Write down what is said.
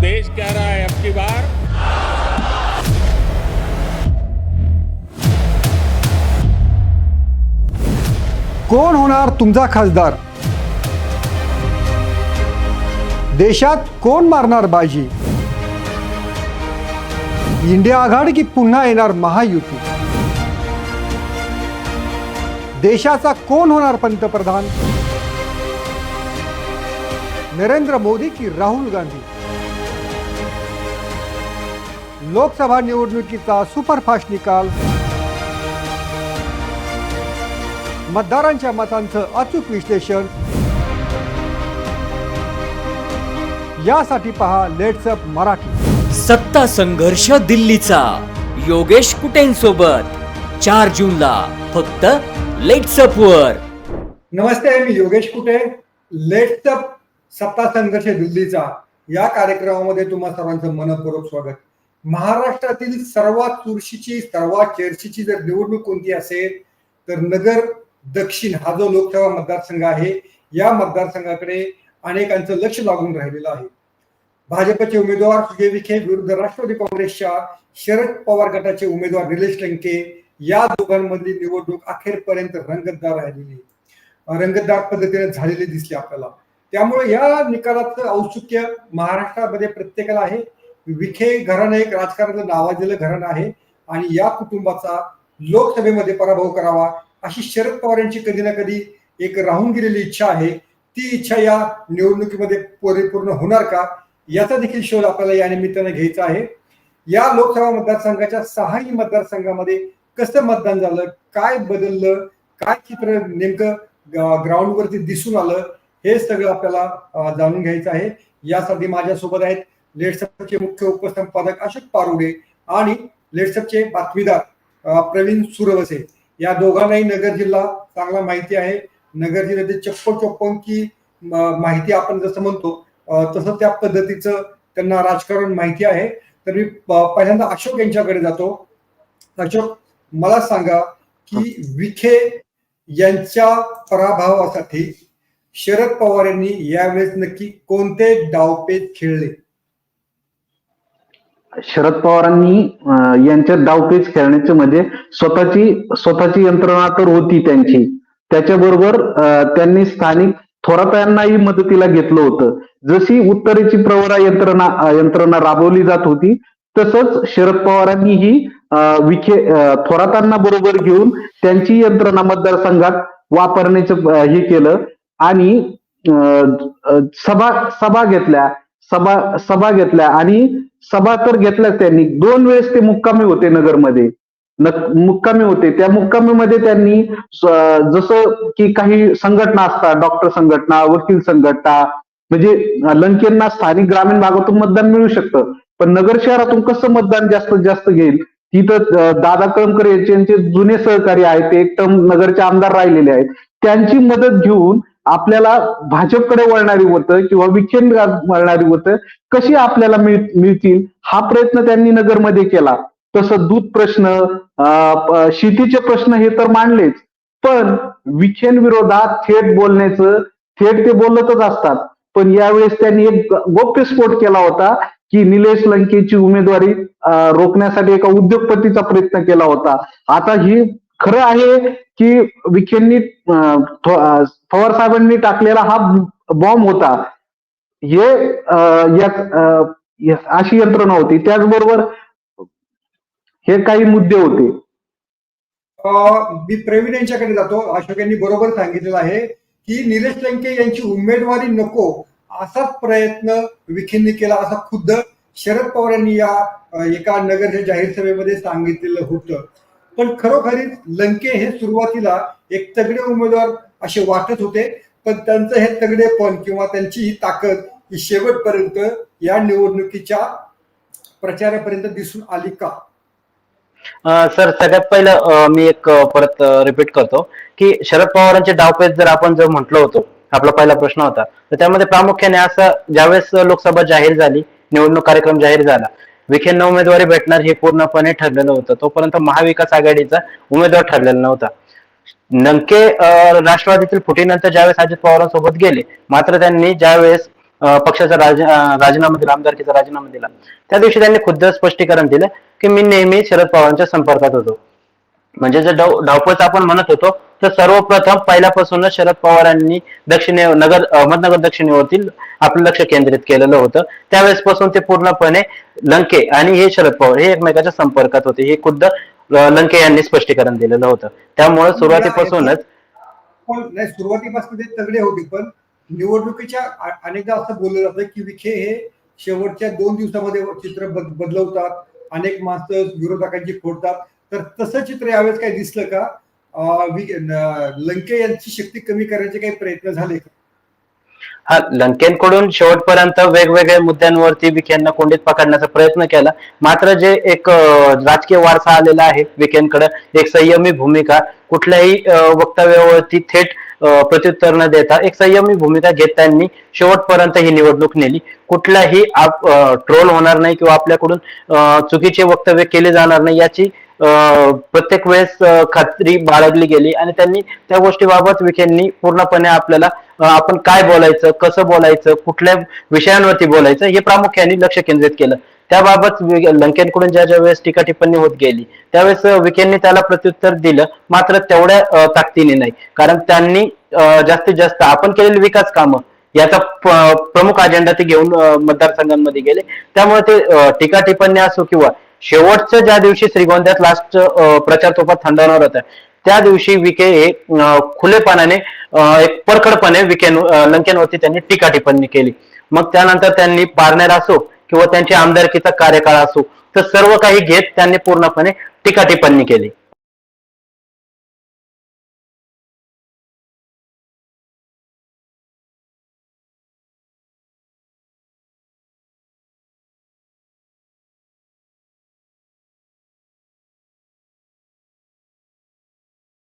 देश कह रहा है अब की बार। कोण होणार तुमचा खासदार? देशात कोण मारणार बाजी? इंडिया आघाडी की पुन्हा येणार महायुती? देशाचा कोण होणार पंतप्रधान? नरेंद्र मोदी की राहुल गांधी? लोकसभा निवडणुकीचा सुपरफास्ट निकाल. मतदारांच्या मतांचं अचूक विश्लेषण. यासाठी पहा लेट्सअप मराठी. सत्ता संघर्ष दिल्लीचा. योगेश कुटेंसोबत. चार जूनला फक्त लेट्सअप वर. नमस्ते मी योगेश कुटे. लेट्सअप सत्ता संघर्ष दिल्लीचा. या कार्यक्रमामध्ये तुम्हा सर्वांचं मनपूर्वक स्वागत. महाराष्ट्रातील सर्वात चुरशीची सर्वात चर्चेची जर निवडणूक कोणती असेल तर नगर दक्षिण हा जो लोकसभा मतदारसंघ आहे या मतदारसंघाकडे अनेकांचं लक्ष लागून राहिलेलं आहे. भाजपचे उमेदवार सुजय विखे विरुद्ध राष्ट्रवादी काँग्रेसच्या शरद पवार गटाचे उमेदवार निलेश लंके या दोघांमधली निवडणूक अखेरपर्यंत रंगतदार राहिलेली रंगतदार पद्धतीने झालेली दिसली आपल्याला. त्यामुळे या निकालाचं औत्सुक्य महाराष्ट्रामध्ये प्रत्येकाला आहे. विखे घराणं एक राजकारणाचं नावाजलेलं घराणं आहे. आणि या कुटुंबाचा लोकसभेमध्ये पराभव करावा अशी शरद पवार यांची कधी ना कधी एक राहून गेलेली इच्छा आहे. ती इच्छा या निवडणुकीमध्ये परिपूर्ण होणार का? याचा देखील शोध आपल्याला या निमित्तानं घ्यायचा आहे. या लोकसभा मतदारसंघाच्या सहाही मतदारसंघामध्ये कसं मतदान झालं? काय बदललं? काय चित्र नेमकं ग्राउंडवरती दिसून आलं? हे सगळं आपल्याला जाणून घ्यायचं आहे. यासाठी माझ्यासोबत आहेत लेट्सअपचे मुख्य उपसंपादक अशोक पारुडे आणि लेट्सअपचे बातमीदार प्रवीण सुरवसे. या दोघांनाही नगर जिल्हा चांगला माहिती आहे. नगर जिल्ह्यातील चप्पल चोप्पंकी माहिती आपण जसं म्हणतो तसं त्या पद्धतीचं त्यांना राजकारण माहिती आहे. तर मी प- पहिल्यांदा अशोक यांच्याकडे जातो. अशोक मला सांगा की विखे यांच्या पराभवासाठी शरद पवार यांनी यावेळेस नक्की कोणते डावपेच खेळले? शरद पवारांनी यांच्यात यांच्या डावपेच खेळण्याचे म्हणजे स्वतःची स्वतःची यंत्रणा तर होती त्यांची. त्याच्याबरोबर त्यांनी स्थानिक थोरातांनाही मदतीला घेतलं होतं. जशी उत्तरेची प्रवरा यंत्रणा यंत्रणा राबवली जात होती तसंच शरद पवारांनीही विखे थोरातांना बरोबर घेऊन त्यांची यंत्रणा मतदारसंघात वापरण्याचं हे केलं. आणि सभा सभा घेतल्या. सभा सभा घेतल्या आणि सभा तर घेतल्याच त्यांनी. दोन वेळेस ते मुक्कामी होते नगरमध्ये. मुक्कामी होते. त्या मुक्कामीमध्ये त्यांनी जसं की काही संघटना असतात डॉक्टर संघटना वकील संघटना म्हणजे लंकेंना स्थानिक ग्रामीण भागातून मतदान मिळू शकतं. पण नगर शहरातून कसं मतदान जास्तीत जास्त घेईल? तिथं दादा कळमकर यांचे यांचे जुने सहकारी आहेत ते एक टर्म नगरचे आमदार राहिलेले आहेत. त्यांची मदत घेऊन आपल्याला भाजपकडे वळणारी होतं किंवा विखेन वळणारी होतं कशी आपल्याला मिळतील? हा प्रयत्न त्यांनी नगरमध्ये केला. तसं दूध प्रश्न शेतीचे प्रश्न हे तर मांडलेच. पण विखेन विरोधात थेट बोलण्याचं थेट ते बोलतच असतात. पण यावेळेस त्यांनी एक गोप्यस्फोट केला होता की निलेश लंकेची उमेदवारी रोखण्यासाठी एका उद्योगपतीचा प्रयत्न केला होता. आता ही खरं आहे की विखेंनी पवार साहेबांनी टाकलेला हा बॉम्ब होता. हे अशी यंत्रणा होती. त्याचबरोबर हे काही मुद्दे होते. अं, मी प्रवीण यांच्याकडे जातो. अशोक यांनी बरोबर सांगितलेलं आहे की निलेश लंके यांची उमेदवारी नको असाच प्रयत्न विखेंनी केला. असा खुद्द शरद पवार यांनी या एका नगरच्या जाहीर सभेमध्ये सांगितलेलं होतं. पण खरोखरीच लंके हे सुरुवातीला एक तगडे उमेदवार असे वाटत होते पण त्यांचं हे तगडेपण किंवा त्यांची ही ताकद ही शेवटपर्यंत या निवडणुकीच्या प्रचारापर्यंत दिसून आली का? सर सगळ्यात पहिलं मी एक परत रिपीट करतो की शरद पवारांचे डावपेच जर आपण जर म्हटलो होतो आपला पहिला प्रश्न होता तर त्यामध्ये प्रामुख्याने असं ज्यावेळेस लोकसभा जाहीर झाली निवडणूक कार्यक्रम जाहीर झाला विखेंना उमेदवारी भेटणार हे पूर्णपणे ठरलेलं होतं. तोपर्यंत महाविकास आघाडीचा उमेदवार ठरलेला नव्हता. नंके राष्ट्रवादीतील फुटीनंतर ज्यावेळेस अजित पवारांसोबत गेले मात्र त्यांनी ज्यावेळेस पक्षाचा राज- राजीनामा दिला आमदारकीचा राजीनामा दिला त्या दिवशी त्यांनी खुद्द स्पष्टीकरण दिलं की मी नेहमी शरद पवारांच्या संपर्कात होतो. म्हणजे जर डाव धावपळच आपण म्हणत होतो तर सर्वप्रथम पहिल्यापासूनच शरद पवारांनी दक्षिणे नगर अहमदनगर दक्षिणेवरती आपलं लक्ष केंद्रित केलेलं होतं. त्यावेळेस पासून ते पूर्णपणे लंके आणि हे शरद पवार हे एकमेकाच्या संपर्कात होते. हे खुद्द लंके यांनी स्पष्टीकरण दिलेलं होतं. त्यामुळे सुरुवातीपासूनच पण नाही सुरुवातीपासून ते तगडे होते पण निवडणुकीच्या अनेकदा असं बोललं जातं की विखे हे शेवटच्या दोन दिवसामध्ये चित्र बद- बदलवतात. अनेक माणसं विरोधकांची फोडतात. तर तसं चित्र यावेळेस काही दिसलं का? लंके यांची शक्ती कमी करण्याचे काही प्रयत्न झाले का? हा लंकेंकडून शेवटपर्यंत वेगवेगळ्या मुद्द्यांवरती विखेंना कोंडीत पकडण्याचा प्रयत्न केला. मात्र जे एक राजकीय वारसा आलेला आहे विखेंकडे एक संयमी भूमिका कुठल्याही वक्तव्यावरती थेट प्रत्युत्तर न देता एक संयमी भूमिका घेत त्यांनी शेवटपर्यंत ही निवडणूक नेली. कुठलाही ट्रोल होणार नाही किंवा आपल्याकडून चुकीचे वक्तव्य केले जाणार नाही याची प्रत्येक वेळेस खात्री बाळगली गेली आणि त्यांनी त्या गोष्टीबाबत विखेंनी पूर्णपणे आपल्याला आपण काय बोलायचं कसं बोलायचं कुठल्या विषयांवरती बोलायचं हे प्रामुख्याने लक्ष केंद्रित केलं. त्याबाबत लंकेंकडून ज्या ज्या वेळेस टीका टिप्पणी होत गेली त्यावेळेस विखेंनी त्याला प्रत्युत्तर दिलं मात्र तेवढ्या ताकदीने नाही. कारण त्यांनी जास्तीत जास्त आपण केलेली विकास कामं याचा प्रमुख अजेंडा ते घेऊन मतदारसंघांमध्ये गेले. त्यामुळे ते टीका टिप्पणी असो किंवा शेवटचं ज्या दिवशी श्रीगोंद्यात लास्ट प्रचार तोफा थंडवणार होता त्या दिवशी विखे हे खुलेपणाने एक परखडपणे विखे लंकेंवरती त्यांनी टीका टिप्पणी केली. मग त्यानंतर त्यांनी पारनेर असो किंवा त्यांच्या आमदारकीचा कार्यकाळ असो तर सर्व काही घेत त्यांनी पूर्णपणे टीका टिप्पणी केली.